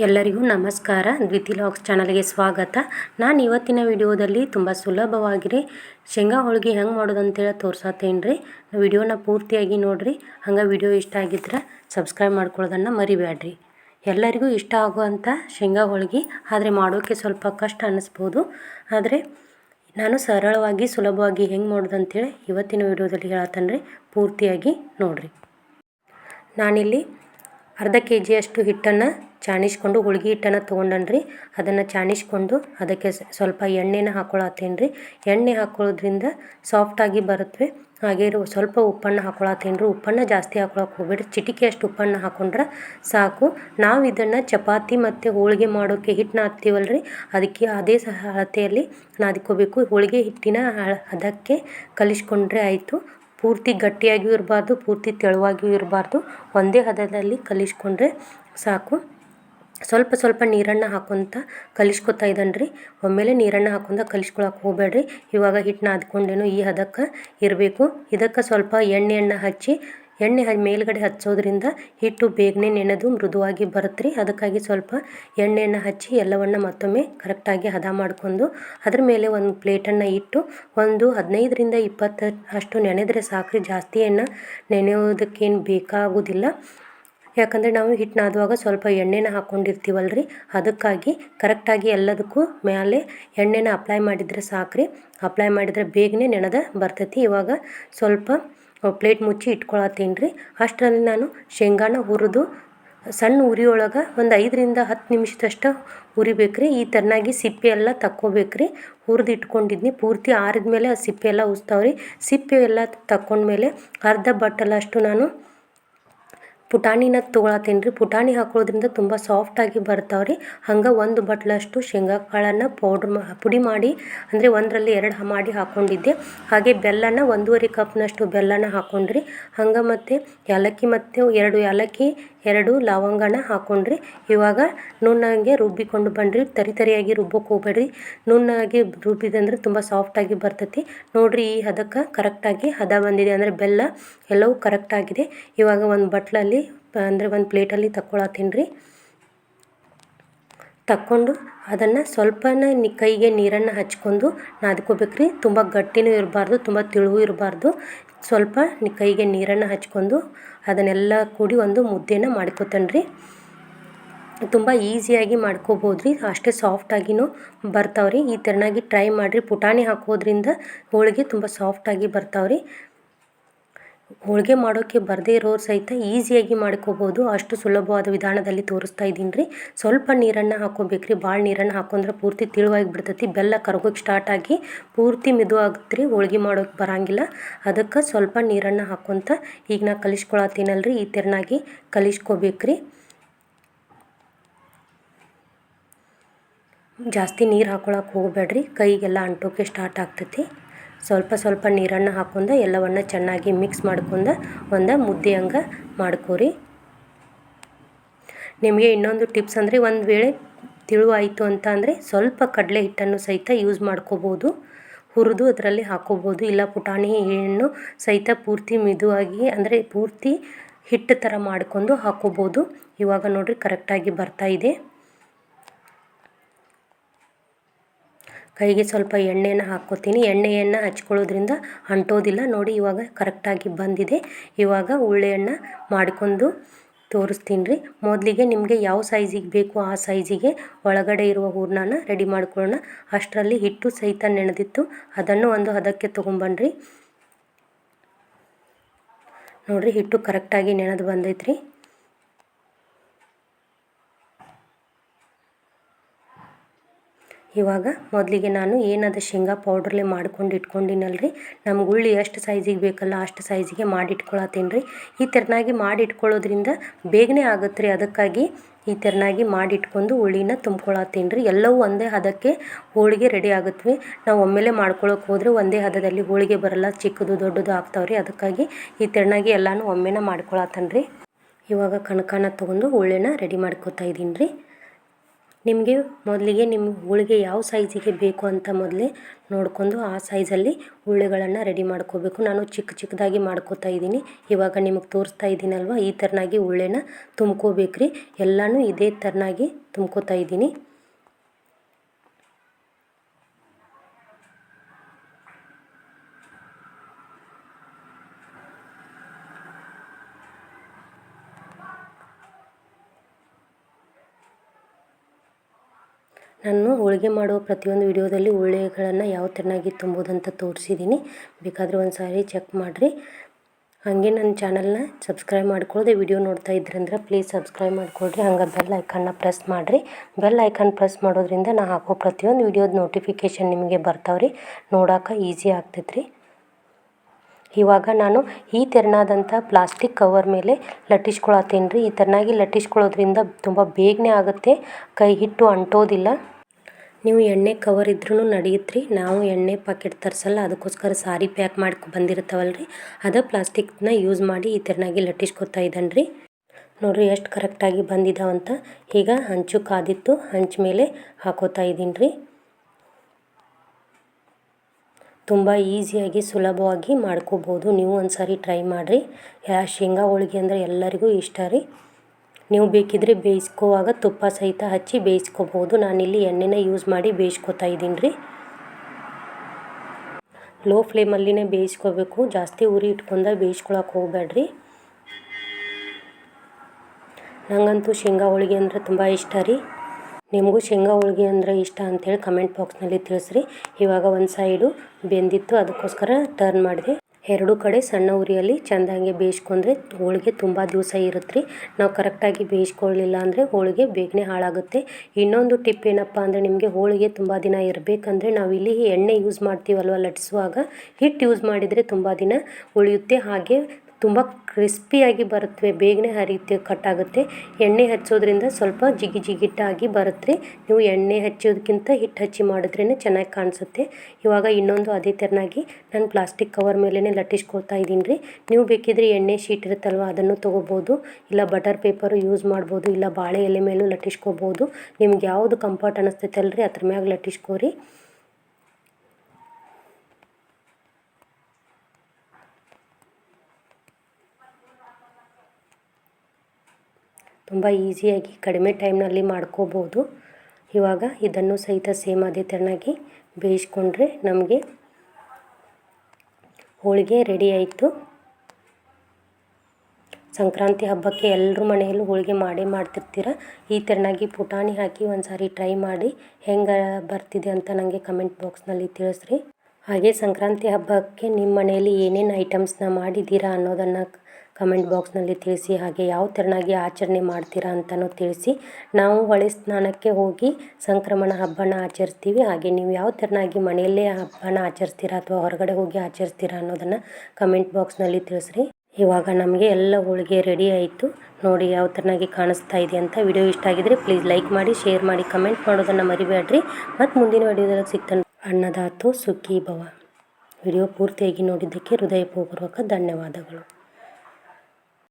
ಎಲ್ಲರಿಗೂ ನಮಸ್ಕಾರ. ದ್ವಿತಿ ಲಾಕ್ಸ್ ಚಾನಲ್ಗೆ ಸ್ವಾಗತ. ನಾನು ಇವತ್ತಿನ ವಿಡಿಯೋದಲ್ಲಿ ತುಂಬ ಸುಲಭವಾಗಿರಿ ಶೇಂಗಾ ಹೋಳಿಗೆ ಹೆಂಗೆ ಮಾಡೋದು ಅಂತೇಳಿ ತೋರ್ಸತ್ತೇನು ರೀ ವಿಡಿಯೋನ ಪೂರ್ತಿಯಾಗಿ ನೋಡಿರಿ. ಹಂಗೆ ವಿಡಿಯೋ ಇಷ್ಟ ಆಗಿದ್ರೆ ಸಬ್ಸ್ಕ್ರೈಬ್ ಮಾಡ್ಕೊಳ್ಳೋದನ್ನು ಮರಿಬೇಡ್ರಿ ಎಲ್ಲರಿಗೂ ಇಷ್ಟ ಆಗುವಂಥ ಶೇಂಗಾ ಹೋಳಿಗೆ, ಆದರೆ ಮಾಡೋಕ್ಕೆ ಸ್ವಲ್ಪ ಕಷ್ಟ ಅನ್ನಿಸ್ಬೋದು ಆದರೆ ನಾನು ಸರಳವಾಗಿ, ಸುಲಭವಾಗಿ ಹೆಂಗೆ ಮಾಡೋದು ಅಂತೇಳಿ ಇವತ್ತಿನ ವಿಡಿಯೋದಲ್ಲಿ ಹೇಳತ್ತೇನೆ ರೀ ಪೂರ್ತಿಯಾಗಿ ನೋಡಿರಿ. ನಾನಿಲ್ಲಿ ಅರ್ಧ ಕೆ ಜಿಯಷ್ಟು ಹಿಟ್ಟನ್ನು ಚಾಣಿಸ್ಕೊಂಡು ಹುಳ್ಗಿ ಹಿಟ್ಟನ್ನು ತೊಗೊಂಡನ್ ರೀ ಅದನ್ನು ಚಾಣಿಸ್ಕೊಂಡು ಅದಕ್ಕೆ ಸ್ವಲ್ಪ ಎಣ್ಣೆನ ಹಾಕೊಳತ್ತೇನೆ ರೀ ಎಣ್ಣೆ ಹಾಕೊಳ್ಳೋದ್ರಿಂದ ಸಾಫ್ಟಾಗಿ ಬರುತ್ತೆ ಹಾಗೆ ಸ್ವಲ್ಪ ಉಪ್ಪನ್ನು ಹಾಕೊಳತ್ತೇನೆ ರೀ ಉಪ್ಪನ್ನು ಜಾಸ್ತಿ ಹಾಕೊಳಕ್ಕೆ ಹೋಗ್ಬೇಡ್ರಿ. ಚಿಟಿಕೆ ಅಷ್ಟು ಉಪ್ಪನ್ನು ಹಾಕೊಂಡ್ರೆ ಸಾಕು. ನಾವು ಇದನ್ನು ಚಪಾತಿ ಮತ್ತು ಹೋಳಿಗೆ ಮಾಡೋಕ್ಕೆ ಹಿಟ್ಟನ್ನ ಹಾಕ್ತೀವಲ್ಲ ರೀ ಅದಕ್ಕೆ ಅದೇ ಸಹ ಅಳತೆಯಲ್ಲಿ ನಾದ್ಕೋಬೇಕು ಹೋಳಿಗೆ ಹಿಟ್ಟಿನ ಅದಕ್ಕೆ ಕಲಿಸ್ಕೊಂಡ್ರೆ ಆಯಿತು. ಪೂರ್ತಿ ಗಟ್ಟಿಯಾಗಿಯೂ ಇರಬಾರ್ದು, ಪೂರ್ತಿ ತೆಳುವಾಗಿಯೂ ಇರಬಾರ್ದು. ಒಂದೇ ಹದದಲ್ಲಿ ಕಲಿಸ್ಕೊಂಡ್ರೆ ಸಾಕು. ಸ್ವಲ್ಪ ಸ್ವಲ್ಪ ನೀರನ್ನು ಹಾಕ್ಕೊತ ಕಲಿಸ್ಕೊತಾ ಇದ್ದಾನೆ ರೀ ಒಮ್ಮೆಲೆ ನೀರನ್ನು ಹಾಕ್ಕೊಂತ ಕಲಿಸ್ಕೊಳಕ್ಕೆ ಹೋಗಬೇಡ್ರಿ. ಇವಾಗ ಹಿಟ್ಟು ನಾದ್ಕೊಂಡೇನು ಈ ಹದಕ್ಕೆ ಇರಬೇಕು. ಇದಕ್ಕೆ ಸ್ವಲ್ಪ ಎಣ್ಣೆಯನ್ನು ಹಚ್ಚಿ, ಎಣ್ಣೆ ಮೇಲ್ಗಡೆ ಹಚ್ಚೋದ್ರಿಂದ ಹಿಟ್ಟು ಬೇಗನೆ ನೆನೆದು ಮೃದುವಾಗಿ ಬರುತ್ತೆ ರೀ ಅದಕ್ಕಾಗಿ ಸ್ವಲ್ಪ ಎಣ್ಣೆಯನ್ನು ಹಚ್ಚಿ ಎಲ್ಲವನ್ನು ಮತ್ತೊಮ್ಮೆ ಕರೆಕ್ಟಾಗಿ ಹದ ಮಾಡ್ಕೊಂಡು ಅದ್ರ ಮೇಲೆ ಒಂದು ಪ್ಲೇಟನ್ನು ಇಟ್ಟು ಒಂದು ಹದಿನೈದರಿಂದ ಇಪ್ಪತ್ತು ಅಷ್ಟು ನೆನೆದರೆ ಸಾಕು ಜಾಸ್ತಿಯನ್ನು ನೆನೆಯೋದಕ್ಕೇನು ಬೇಕಾಗೋದಿಲ್ಲ. ಯಾಕಂದರೆ ನಾವು ಹಿಟ್ಟು ಸ್ವಲ್ಪ ಎಣ್ಣೆನ ಹಾಕ್ಕೊಂಡಿರ್ತೀವಲ್ಲ ರೀ ಅದಕ್ಕಾಗಿ ಕರೆಕ್ಟಾಗಿ ಎಲ್ಲದಕ್ಕೂ ಮೇಲೆ ಎಣ್ಣೆನ ಅಪ್ಲೈ ಮಾಡಿದರೆ ಸಾಕು ರೀ ಅಪ್ಲೈ ಮಾಡಿದರೆ ಬೇಗನೆ ನೆನೆದ ಬರ್ತೈತಿ. ಇವಾಗ ಸ್ವಲ್ಪ ಪ್ಲೇಟ್ ಮುಚ್ಚಿ ಇಟ್ಕೊಳತ್ತೀನಿ ರೀ ಅಷ್ಟರಲ್ಲಿ ನಾನು ಶೇಂಗಾನ ಹುರಿದು ಸಣ್ಣ ಉರಿಯೊಳಗೆ ಒಂದು ಐದರಿಂದ ಹತ್ತು ನಿಮಿಷದಷ್ಟು ಉರಿಬೇಕು ರೀ ಈ ಥರನಾಗಿ ಸಿಪ್ಪೆ ಎಲ್ಲ ತಕ್ಕೋಬೇಕು ರೀ ಹುರಿದು ಇಟ್ಕೊಂಡಿದ್ನಿ. ಪೂರ್ತಿ ಆರಿದ ಮೇಲೆ ಆ ಸಿಪ್ಪೆ ಎಲ್ಲ ಉಸ್ತಾವೆ ರೀ ಸಿಪ್ಪೆ ಎಲ್ಲ ತಕ್ಕೊಂಡ್ಮೇಲೆ ಅರ್ಧ ಬಟ್ಟಲಷ್ಟು ನಾನು ಪುಟಾಣಿನ ತೊಗೊಳತ್ತೀನಿ ರೀ ಪುಟಾಣಿ ಹಾಕೊಳ್ಳೋದ್ರಿಂದ ತುಂಬ ಸಾಫ್ಟಾಗಿ ಬರ್ತಾವೆ ರೀ ಹಂಗೆ ಒಂದು ಬಟ್ಲಷ್ಟು ಶೇಂಗಾ ಕಾಳನ್ನು ಪೌಡ್ರ್ ಮಾ, ಪುಡಿ ಮಾಡಿ, ಅಂದರೆ ಒಂದರಲ್ಲಿ ಎರಡು ಮಾಡಿ ಹಾಕ್ಕೊಂಡಿದ್ದೆ ಹಾಗೆ ಬೆಲ್ಲನ ಒಂದೂವರೆ ಕಪ್ನಷ್ಟು ಬೆಲ್ಲನ ಹಾಕ್ಕೊಂಡ್ರಿ ಹಂಗೆ ಮತ್ತು ಏಲಕ್ಕಿ ಮತ್ತು ಎರಡು ಏಲಕ್ಕಿ, ಎರಡು ಲವಂಗನ ಹಾಕ್ಕೊಂಡ್ರಿ ಇವಾಗ ನುಣ್ಣಗೆ ರುಬ್ಬಿಕೊಂಡು ಬನ್ನಿರಿ ತರಿ ತರಿಯಾಗಿ ರುಬ್ಬಕ್ಕೆ ಹೋಗ್ಬೇಡ್ರಿ. ನುಣ್ಣಗೆ ರುಬ್ಬಿದಂದ್ರೆ ತುಂಬ ಸಾಫ್ಟಾಗಿ ಬರ್ತೈತಿ. ನೋಡಿರಿ ಈ ಹದಕ್ಕೆ ಕರೆಕ್ಟಾಗಿ ಹದ ಬಂದಿದೆ. ಅಂದರೆ ಬೆಲ್ಲ ಎಲ್ಲವೂ ಕರೆಕ್ಟಾಗಿದೆ ಇವಾಗ ಒಂದು ಬಟ್ಲಲ್ಲಿ ಅಂದರೆ ಒಂದು ಪ್ಲೇಟಲ್ಲಿ ತಕ್ಕೊಳತ್ತೀನಿ ರೀ ತಕ್ಕೊಂಡು ಅದನ್ನು ಸ್ವಲ್ಪನ ಕೈಗೆ ನೀರನ್ನು ಹಚ್ಕೊಂಡು ನಾದ್ಕೋಬೇಕು ರೀ ತುಂಬ ಗಟ್ಟಿನೂ ಇರಬಾರ್ದು, ತುಂಬ ತಿಳುವು ಇರಬಾರ್ದು. ಸ್ವಲ್ಪ ನಿ ಕೈಗೆ ನೀರನ್ನು ಹಚ್ಕೊಂಡು ಅದನ್ನೆಲ್ಲ ಕೂಡಿ ಒಂದು ಮುದ್ದೆನ ಮಾಡ್ಕೊತಾನೆ ರೀ ತುಂಬ ಈಸಿಯಾಗಿ ಮಾಡ್ಕೋಬೋದು ರೀ ಅಷ್ಟೇ ಸಾಫ್ಟಾಗಿನೂ ಬರ್ತಾವ್ರಿ. ಈ ಥರನಾಗಿ ಟ್ರೈ ಮಾಡಿರಿ. ಪುಟಾಣಿ ಹಾಕೋದ್ರಿಂದ ಹೋಳಿಗೆ ತುಂಬ ಸಾಫ್ಟಾಗಿ ಬರ್ತಾವ್ರಿ. ಹೋಳಿಗೆ ಮಾಡೋಕ್ಕೆ ಬರದೇ ಇರೋರು ಸಹಿತ ಈಸಿಯಾಗಿ ಮಾಡ್ಕೋಬೋದು. ಅಷ್ಟು ಸುಲಭವಾದ ವಿಧಾನದಲ್ಲಿ ತೋರಿಸ್ತಾ ಇದ್ದೀನಿ ರೀ. ಸ್ವಲ್ಪ ನೀರನ್ನು ಹಾಕ್ಕೋಬೇಕು ರೀ. ಭಾಳ ನೀರನ್ನು ಹಾಕೊಂಡ್ರೆ ಪೂರ್ತಿ ತಿಳುವಾಗಿ ಬಿಡ್ತೈತಿ. ಬೆಲ್ಲ ಕರಗೋಕೆ ಸ್ಟಾರ್ಟ್ ಆಗಿ ಪೂರ್ತಿ ಮಿದು ಆಗುತ್ತೆ ರೀ. ಹೋಳಿಗೆ ಮಾಡೋಕ್ಕೆ ಬರಂಗಿಲ್ಲ. ಅದಕ್ಕೆ ಸ್ವಲ್ಪ ನೀರನ್ನು ಹಾಕೊತ ಈಗ ನಾ ಕಲಿಸ್ಕೊಳತ್ತೀನಲ್ಲ ಈ ಥರನಾಗಿ ಕಲಿಸ್ಕೋಬೇಕು ರೀ. ಜಾಸ್ತಿ ನೀರು ಹಾಕೊಳಕ್ಕೆ ಹೋಗಬೇಡ್ರಿ. ಕೈಗೆಲ್ಲ ಅಂಟೋಕೆ ಸ್ಟಾರ್ಟ್ ಆಗ್ತೈತಿ. ಸ್ವಲ್ಪ ಸ್ವಲ್ಪ ನೀರನ್ನು ಹಾಕೊಂಡು, ಎಲ್ಲವನ್ನು ಚೆನ್ನಾಗಿ ಮಿಕ್ಸ್ ಮಾಡ್ಕೊಂಡು, ಒಂದು ಮುದ್ದೆ ಹಂಗೆ ಮಾಡ್ಕೋರಿ. ನಿಮಗೆ ಇನ್ನೊಂದು ಟಿಪ್ಸ್ ಅಂದರೆ ಒಂದು ವೇಳೆ ತಿಳುವಾಯಿತು ಅಂತ ಅಂದರೆ ಸ್ವಲ್ಪ ಕಡಲೆ ಹಿಟ್ಟನ್ನು ಸಹಿತ ಯೂಸ್ ಮಾಡ್ಕೋಬೋದು. ಹುರಿದು ಅದರಲ್ಲಿ ಹಾಕೋಬೋದು. ಇಲ್ಲ ಪುಟಾಣಿ ಹಣ್ಣು ಸಹಿತ ಪೂರ್ತಿ ಮಿದುವಾಗಿ ಅಂದರೆ ಪೂರ್ತಿ ಹಿಟ್ಟು ಥರ ಮಾಡ್ಕೊಂಡು ಹಾಕೋಬೋದು. ಇವಾಗ ನೋಡಿರಿ ಕರೆಕ್ಟಾಗಿ ಬರ್ತಾ ಇದೆ. ಕೈಗೆ ಸ್ವಲ್ಪ ಎಣ್ಣೆನ ಹಾಕ್ಕೋತೀನಿ. ಎಣ್ಣೆಯನ್ನು ಹಚ್ಕೊಳ್ಳೋದ್ರಿಂದ ಅಂಟೋದಿಲ್ಲ. ನೋಡಿ ಇವಾಗ ಕರೆಕ್ಟಾಗಿ ಬಂದಿದೆ. ಇವಾಗ ಉಳ್ಳೆಯನ್ನು ಮಾಡಿಕೊಂಡು ತೋರಿಸ್ತೀನಿ ರೀ ಮೊದಲಿಗೆ ನಿಮಗೆ ಯಾವ ಸೈಜಿಗೆ ಬೇಕು ಆ ಸೈಜಿಗೆ ಒಳಗಡೆ ಇರುವ ಹೂರ್ಣನ ರೆಡಿ ಮಾಡ್ಕೊಳ್ಳೋಣ. ಅಷ್ಟರಲ್ಲಿ ಹಿಟ್ಟು ಸಹಿತ ನೆನೆದಿತ್ತು ಅದನ್ನು ಒಂದು ಹದಕ್ಕೆ ತೊಗೊಂಬನ್ರಿ. ನೋಡಿರಿ ಹಿಟ್ಟು ಕರೆಕ್ಟಾಗಿ ನೆನೆದು ಬಂದೈತ್ರಿ. ಇವಾಗ ಮೊದಲಿಗೆ ನಾನು ಏನಾದ ಶೇಂಗಾ ಪೌಡ್ರಲ್ಲೇ ಮಾಡ್ಕೊಂಡು ಇಟ್ಕೊಂಡಿನಲ್ಲ ರೀ ನಮ್ಗೆ ಉಳ್ಳಿ ಎಷ್ಟು ಸೈಜಿಗೆ ಬೇಕಲ್ಲ ಅಷ್ಟು ಸೈಜಿಗೆ ಮಾಡಿಟ್ಕೊಳತ್ತೀನಿ ರೀ ಈ ಥರನಾಗಿ ಮಾಡಿಟ್ಕೊಳ್ಳೋದ್ರಿಂದ ಬೇಗನೆ ಆಗುತ್ತೆ ರೀ ಅದಕ್ಕಾಗಿ ಈ ಥರನಾಗಿ ಮಾಡಿಟ್ಕೊಂಡು ಉಳ್ಳಿನ ತುಂಬ್ಕೊಳತ್ತೀನಿ ರೀ ಎಲ್ಲವೂ ಒಂದೇ ಹದಕ್ಕೆ ಹೋಳಿಗೆ ರೆಡಿ ಆಗುತ್ತವೆ ನಾವು ಒಮ್ಮೆಲೆ ಮಾಡ್ಕೊಳಕ್ಕೆ ಹೋದರೆ ಒಂದೇ ಹದದಲ್ಲಿ ಹೋಳಿಗೆ ಬರಲ್ಲ, ಚಿಕ್ಕದು ದೊಡ್ಡದು ಆಗ್ತಾವೆ ರೀ ಅದಕ್ಕಾಗಿ ಈ ಥರನಾಗಿ ಎಲ್ಲನೂ ಒಮ್ಮೆನ ಮಾಡ್ಕೊಳತ್ತೇನೆ ರೀ ಇವಾಗ ಕಣಕನ ತೊಗೊಂಡು ಹೋಳಿನ ರೆಡಿ ಮಾಡ್ಕೊತಾ ಇದ್ದೀನಿ ರೀ ನಿಮಗೆ ಮೊದಲಿಗೆ ನಿಮ್ಮ ಹೋಳಿಗೆ ಯಾವ ಸೈಜಿಗೆ ಬೇಕು ಅಂತ ಮೊದಲೇ ನೋಡಿಕೊಂಡು ಆ ಸೈಜಲ್ಲಿ ಉಳ್ಳೆಗಳನ್ನು ರೆಡಿ ಮಾಡ್ಕೋಬೇಕು. ನಾನು ಚಿಕ್ಕ ಚಿಕ್ಕದಾಗಿ ಮಾಡ್ಕೋತಾ ಇದ್ದೀನಿ. ಇವಾಗ ನಿಮಗೆ ತೋರಿಸ್ತಾ ಇದ್ದೀನಲ್ವ? ಈ ಥರನಾಗಿ ಉಳ್ಳೆನ ತುಂಬ್ಕೋಬೇಕ್ರಿ. ಎಲ್ಲನೂ ಇದೇ ಥರನಾಗಿ ತುಂಬ್ಕೋತಾ ಇದ್ದೀನಿ. ನಾನು ಹೋಳಿಗೆ ಮಾಡುವ ಪ್ರತಿಯೊಂದು ವಿಡಿಯೋದಲ್ಲಿ ಹೋಳಿಗೆಗಳನ್ನು ಯಾವ ಥರನಾಗಿ ತುಂಬೋದಂತ ತೋರಿಸಿದ್ದೀನಿ. ಬೇಕಾದರೆ ಒಂದು ಸಾರಿ ಚೆಕ್ ಮಾಡಿರಿ. ಹಾಗೆ ನನ್ನ ಚಾನಲ್ನ ಸಬ್ಸ್ಕ್ರೈಬ್ ಮಾಡ್ಕೊಳ್ಳದೆ ವಿಡಿಯೋ ನೋಡ್ತಾ ಇದ್ರಂದ್ರೆ ಪ್ಲೀಸ್ ಸಬ್ಸ್ಕ್ರೈಬ್ ಮಾಡ್ಕೊಳ್ರಿ. ಹಂಗೆ ಬೆಲ್ ಐಕನ್ನ ಪ್ರೆಸ್ ಮಾಡಿರಿ. ಬೆಲ್ ಐಕನ್ ಪ್ರೆಸ್ ಮಾಡೋದ್ರಿಂದ ನಾ ಹಾಕೋ ಪ್ರತಿಯೊಂದು ವಿಡಿಯೋದ ನೋಟಿಫಿಕೇಷನ್ ನಿಮಗೆ ಬರ್ತಾವ್ರಿ. ನೋಡೋಕೆ ಈಸಿ ಆಗ್ತೈತ್ರಿ. ಇವಾಗ ನಾನು ಈ ತೆರನಾದಂಥ ಪ್ಲಾಸ್ಟಿಕ್ ಕವರ್ ಮೇಲೆ ಲಟ್ಟಿಸ್ಕೊಳತ್ತೀನಿ ರೀ ಈ ತೆರನಾಗಿ ಲಟ್ಟಿಸ್ಕೊಳ್ಳೋದ್ರಿಂದ ತುಂಬ ಬೇಗನೆ ಆಗುತ್ತೆ. ಕೈ ಹಿಟ್ಟು ಅಂಟೋದಿಲ್ಲ. ನೀವು ಎಣ್ಣೆ ಕವರ್ ಇದ್ರೂ ನಡೆಯುತ್ತೆ ರೀ ನಾವು ಎಣ್ಣೆ ಪಾಕೆಟ್ ತರಿಸಲ್ಲ, ಅದಕ್ಕೋಸ್ಕರ ಸಾರಿ ಪ್ಯಾಕ್ ಮಾಡ್ಕೊ ಬಂದಿರ್ತಾವಲ್ಲ ರೀ ಅದೇ ಪ್ಲಾಸ್ಟಿಕ್ನ ಯೂಸ್ ಮಾಡಿ ಈ ಥರನಾಗಿ ಲಟ್ಟಿಸ್ಕೊತಾ ಇದ್ದಾನೆ ರೀ ನೋಡಿರಿ ಎಷ್ಟು ಕರೆಕ್ಟಾಗಿ ಬಂದಿದ್ದಾವಂತ ಈಗ ಹಂಚು ಕಾದಿತ್ತು ಹಂಚು ಮೇಲೆ ಹಾಕೋತಾ ಇದ್ದೀನಿ ರೀ ತುಂಬ ಈಸಿಯಾಗಿ, ಸುಲಭವಾಗಿ ಮಾಡ್ಕೋಬೋದು. ನೀವು ಒಂದು ಸಾರಿ ಟ್ರೈ ಮಾಡಿರಿ ಶೇಂಗಾ ಹೋಳಿಗೆ ಅಂದರೆ ಎಲ್ಲರಿಗೂ ಇಷ್ಟ ರೀ. ನೀವು ಬೇಕಿದ್ರೆ ಬೇಯಿಸ್ಕೋವಾಗ ತುಪ್ಪ ಸಹಿತ ಹಚ್ಚಿ ಬೇಯಿಸ್ಕೋಬೋದು ನಾನಿಲ್ಲಿ ಎಣ್ಣೆನ ಯೂಸ್ ಮಾಡಿ ಬೇಯಿಸ್ಕೋತಾ ಇದ್ದೀನಿ ರೀ. ಲೋ ಫ್ಲೇಮಲ್ಲಿನೇ ಬೇಯಿಸ್ಕೋಬೇಕು. ಜಾಸ್ತಿ ಉರಿ ಇಟ್ಕೊಂಡ ಬೇಯಿಸ್ಕೊಳಕ್ಕೆ ಹೋಗ್ಬೇಡ್ರಿ. ನನಗಂತೂ ಶೇಂಗಾ ಹೋಳಿಗೆ ಅಂದರೆ ತುಂಬ ಇಷ್ಟ ರೀ. ನಿಮಗೂ ಶೇಂಗಾ ಹೋಳಿಗೆ ಅಂದರೆ ಇಷ್ಟ ಅಂಥೇಳಿ ಕಮೆಂಟ್ ಬಾಕ್ಸ್ನಲ್ಲಿ ತಿಳಿಸ್ರಿ. ಇವಾಗ ಒಂದು ಸೈಡು ಬೆಂದಿತ್ತು, ಅದಕ್ಕೋಸ್ಕರ ಟರ್ನ್ ಮಾಡಿದೆ. ಎರಡು ಕಡೆ ಸಣ್ಣ ಉರಿಯಲ್ಲಿ ಚೆಂದಾಗಿ ಬೇಯಿಸ್ಕೊಂಡ್ರೆ ಹೋಳಿಗೆ ತುಂಬ ದಿವಸ ಇರುತ್ತೆ ರೀ ನಾವು ಕರೆಕ್ಟಾಗಿ ಬೇಯಿಸ್ಕೊಳ್ಳಿಲ್ಲ ಅಂದರೆ ಹೋಳಿಗೆ ಬೇಗನೆ ಹಾಳಾಗುತ್ತೆ. ಇನ್ನೊಂದು ಟಿಪ್ ಏನಪ್ಪ ಅಂದರೆ ನಿಮಗೆ ಹೋಳಿಗೆ ತುಂಬ ದಿನ ಇರಬೇಕಂದ್ರೆ ನಾವಿಲ್ಲಿ ಎಣ್ಣೆ ಯೂಸ್ ಮಾಡ್ತೀವಲ್ವ ಲಟ್ಸುವಾಗ ಹಿಟ್ಟು ಯೂಸ್ ಮಾಡಿದರೆ ತುಂಬ ದಿನ ಉಳಿಯುತ್ತೆ. ಹಾಗೆ ತುಂಬ ಕ್ರಿಸ್ಪಿಯಾಗಿ ಬರುತ್ತವೆ, ಬೇಗನೆ ಹರಿಯುತ್ತೆ ಕಟ್ಟಾಗುತ್ತೆ ಎಣ್ಣೆ ಹಚ್ಚೋದ್ರಿಂದ ಸ್ವಲ್ಪ ಜಿಗಿ ಜಿಗಿಟ್ಟಾಗಿ ಬರುತ್ತೆ ನೀವು ಎಣ್ಣೆ ಹಚ್ಚೋದಕ್ಕಿಂತ ಹಿಟ್ಟು ಹಚ್ಚಿ ಮಾಡಿದ್ರೇ ಚೆನ್ನಾಗಿ ಕಾಣಿಸುತ್ತೆ. ಇವಾಗ ಇನ್ನೊಂದು ಅದೇ ಥರನಾಗಿ ನಾನು ಪ್ಲಾಸ್ಟಿಕ್ ಕವರ್ ಮೇಲೇ ಲಟ್ಟಿಸ್ಕೊಳ್ತಾ ಇದ್ದೀನಿ ರೀ ನೀವು ಬೇಕಿದ್ರೆ ಎಣ್ಣೆ ಶೀಟ್ ಇರುತ್ತಲ್ವ, ಅದನ್ನು ತೊಗೋಬೋದು. ಇಲ್ಲ ಬಟರ್ ಪೇಪರು ಯೂಸ್ ಮಾಡ್ಬೋದು, ಇಲ್ಲ ಬಾಳೆ ಎಲೆ ಮೇಲೂ ಲಟ್ಟಿಸ್ಕೋಬೋದು. ನಿಮ್ಗೆ ಯಾವುದು ಕಂಫರ್ಟ್ ಅನ್ನಿಸ್ತೈತಲ್ರಿ ಅದ್ರ ಮ್ಯಾಗ ಲಟ್ಟಿಸ್ಕೋರಿ. ತುಂಬ ಈಸಿಯಾಗಿ ಕಡಿಮೆ ಟೈಮ್ನಲ್ಲಿ ಮಾಡ್ಕೋಬೋದು. ಇವಾಗ ಇದನ್ನು ಸಹಿತ ಸೇಮ್ ಅದೇ ಥರನಾಗಿ ಬೇಯಿಸ್ಕೊಂಡ್ರೆ ನಮಗೆ ಹೋಳಿಗೆ ರೆಡಿ ಆಯಿತು. ಸಂಕ್ರಾಂತಿ ಹಬ್ಬಕ್ಕೆ ಎಲ್ಲರೂ ಮನೆಯಲ್ಲೂ ಹೋಳಿಗೆ ಮಾಡೇ ಮಾಡ್ತಿರ್ತೀರ? ಈ ಥರನಾಗಿ ಪುಟಾಣಿ ಹಾಕಿ ಒಂದು ಸಾರಿ ಟ್ರೈ ಮಾಡಿ ಹೆಂಗೆ ಬರ್ತಿದೆ ಅಂತ ನನಗೆ ಕಮೆಂಟ್ ಬಾಕ್ಸ್ನಲ್ಲಿ ತಿಳಿಸ್ರಿ. ಹಾಗೆ ಸಂಕ್ರಾಂತಿ ಹಬ್ಬಕ್ಕೆ ನಿಮ್ಮ ಮನೆಯಲ್ಲಿ ಏನೇನು ಐಟಮ್ಸ್ನ ಮಾಡಿದ್ದೀರಾ ಅನ್ನೋದನ್ನು ಕಮೆಂಟ್ ಬಾಕ್ಸ್ನಲ್ಲಿ ತಿಳಿಸಿ, ಹಾಗೆ ಯಾವ ಥರನಾಗಿ ಆಚರಣೆ ಮಾಡ್ತೀರಾ ಅಂತಲೂ ತಿಳಿಸಿ. ನಾವು ಹೊಳೆ ಸ್ನಾನಕ್ಕೆ ಹೋಗಿ ಸಂಕ್ರಮಣ ಹಬ್ಬನ ಆಚರಿಸ್ತೀವಿ. ಹಾಗೆ ನೀವು ಯಾವ ಥರನಾಗಿ ಮನೆಯಲ್ಲೇ ಹಬ್ಬನ ಆಚರಿಸ್ತೀರಾ ಅಥವಾ ಹೊರಗಡೆ ಹೋಗಿ ಆಚರಿಸ್ತೀರಾ ಅನ್ನೋದನ್ನು ಕಮೆಂಟ್ ಬಾಕ್ಸ್ನಲ್ಲಿ ತಿಳಿಸ್ರಿ. ಇವಾಗ ನಮಗೆ ಎಲ್ಲ ಹೋಳಿಗೆ ರೆಡಿ ಆಯಿತು. ನೋಡಿ ಯಾವ ಥರನಾಗಿ ಕಾಣಿಸ್ತಾ ಇದೆ ಅಂತ. ವಿಡಿಯೋ ಇಷ್ಟ ಆಗಿದ್ರೆ ಪ್ಲೀಸ್ ಲೈಕ್ ಮಾಡಿ ಶೇರ್ ಮಾಡಿ ಕಮೆಂಟ್ ಮಾಡೋದನ್ನು ಮರಿಬೇಡ್ರಿ. ಮತ್ತು ಮುಂದಿನ ವಿಡಿಯೋದಲ್ಲಿ ಸಿಗ್ತಾನೆ ಅನ್ನದಾತು ಸುಖೀಭವ. ವಿಡಿಯೋ ಪೂರ್ತಿಯಾಗಿ ನೋಡಿದ್ದಕ್ಕೆ ಹೃದಯಪೂರ್ವಕ ಧನ್ಯವಾದಗಳು.